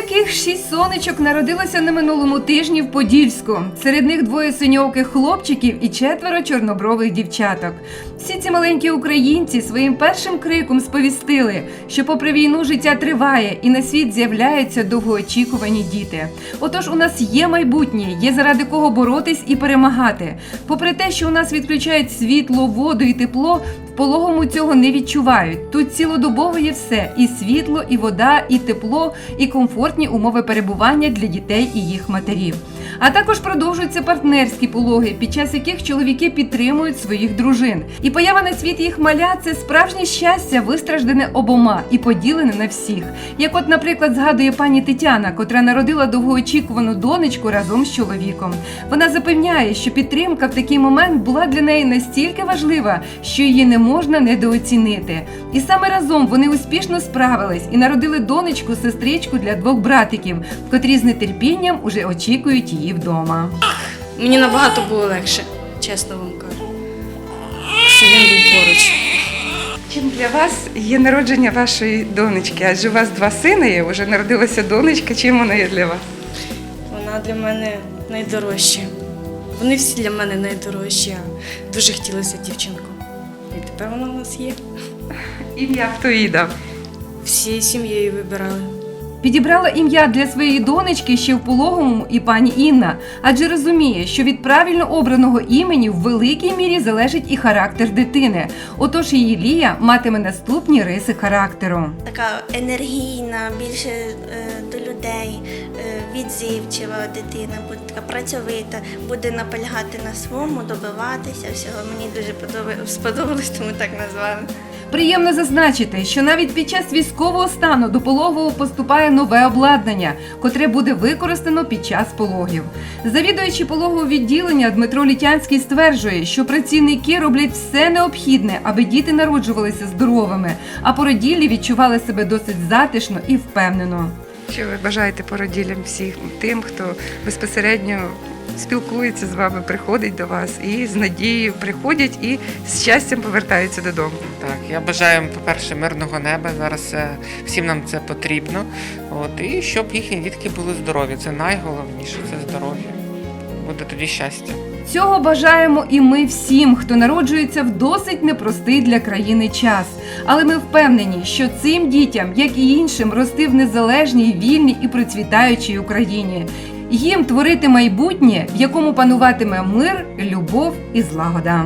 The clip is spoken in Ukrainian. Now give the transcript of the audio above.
таких шість сонечок народилося на минулому тижні в Подільську. Серед них двоє синьовких хлопчиків і четверо чорнобрових дівчаток. Всі ці маленькі українці своїм першим криком сповістили, що попри війну життя триває і на світ з'являються довгоочікувані діти. Отож, у нас є майбутнє, є заради кого боротись і перемагати. Попри те, що у нас відключають світло, воду і тепло, пологому цього не відчувають. Тут цілодобово є все: і світло, і вода, і тепло, і комфортні умови перебування для дітей і їх матерів. А також продовжуються партнерські пологи, під час яких чоловіки підтримують своїх дружин. І поява на світ їх маля це справжнє щастя, вистраждене обома і поділене на всіх. Як, от, наприклад, згадує пані Тетяна, котра народила довгоочікувану донечку разом з чоловіком. Вона запевняє, що підтримка в такий момент була для неї настільки важлива, що її не можна недооцінити. І саме разом вони успішно справились і народили донечку, сестричку для двох братиків, котрі з нетерпінням уже очікують її вдома. Мені набагато було легше, чесно вам кажу. Що він був поруч. Чим для вас є народження вашої донечки? Адже у вас два сини є, вже народилася донечка. Чим вона є для вас? Вона для мене найдорожча. Вони всі для мене найдорожчі. Дуже хотілося дівчинку. І тепер вона у нас є. Ім'я хто їй дав? Всією сім'єю вибирали. Підібрала ім'я для своєї донечки ще в пологовому і пані Інна, адже розуміє, що від правильно обраного імені в великій мірі залежить і характер дитини. Отож її Лія матиме наступні риси характеру. така енергійна, більше е, до людей, е, відзивчива дитина, буде така працьовита, буде наполягати на своєму, добиватися всього. Мені дуже подоба- сподобалось, тому так назвали. Приємно зазначити, що навіть під час військового стану до пологового поступає нове обладнання, котре буде використано під час пологів. Завідуючи пологового відділення Дмитро Літянський стверджує, що працівники роблять все необхідне, аби діти народжувалися здоровими, а породіллі відчували себе досить затишно і впевнено. Що ви бажаєте породілям всіх тим, хто безпосередньо спілкується з вами, приходить до вас і з надією приходять і з щастям повертаються додому. Так, я бажаю, по-перше, мирного неба. Зараз е, всім нам це потрібно. От, і щоб їхні дітки були здорові. Це найголовніше, це здоров'я. Буде тоді щастя. Цього бажаємо і ми всім, хто народжується в досить непростий для країни час. Але ми впевнені, що цим дітям, як і іншим, рости в незалежній, вільній і процвітаючій Україні. Їм творити майбутнє, в якому пануватиме мир, любов і злагода.